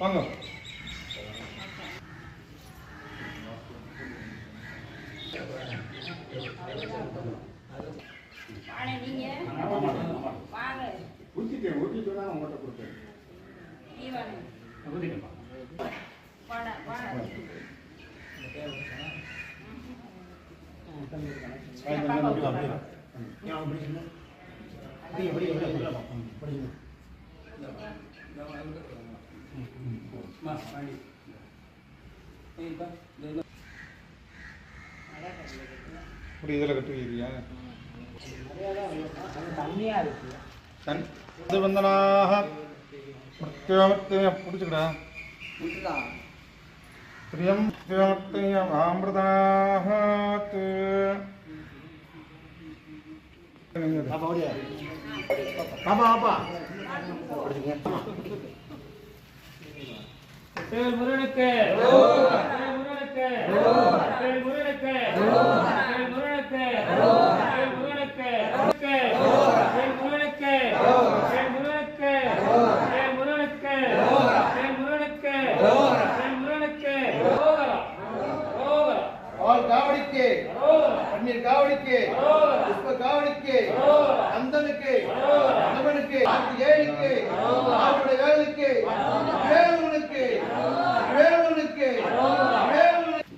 வாங்க. ஊற்றிட்டேன் வாங்க. தான் உங்கள்கிட்ட கொடுத்தேன் அப்படி இதில் கட்டுவீரியா தன் இது வந்தனாக பிடிச்சுக்கடா. பிரியமாமிருதாத் பாப்பா பாப்பா முருகனுக்கு முருகனுக்கு முருகனுக்கு பால் காவடிக்கு பன்னீர் காவடிக்கு புஷ்ப காவடிக்கு அந்தனுக்கு அந்தவனுக்கு ஏழுக்கு ஆளுடைய வேலுக்கு வேலுவனுக்கு வேலுவனுக்கு வேலுவனுக்கு